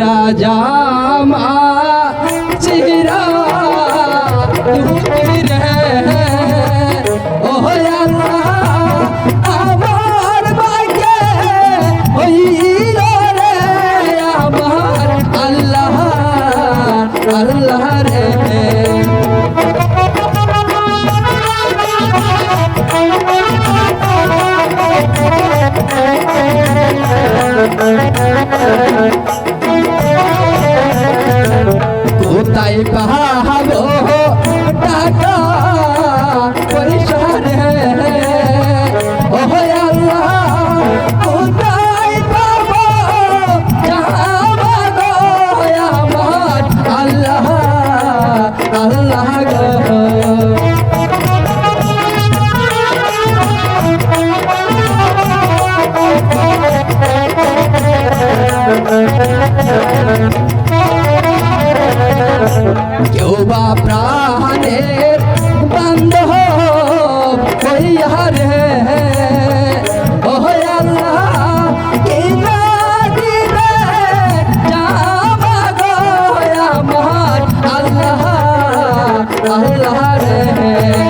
રાજા Yo va pra Allah रहे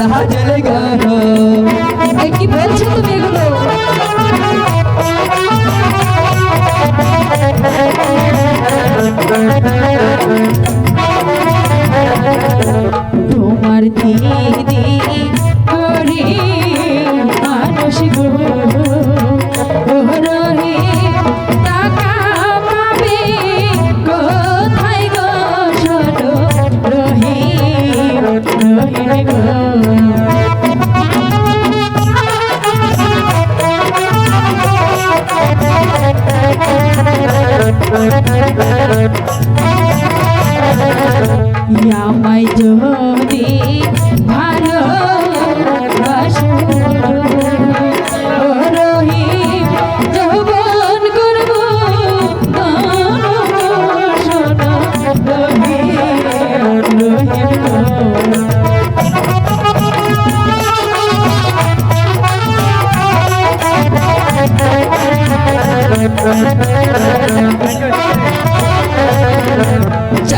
রাধা জলে গেল কি বলছো তুমি এগুলো Thank you.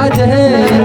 राज है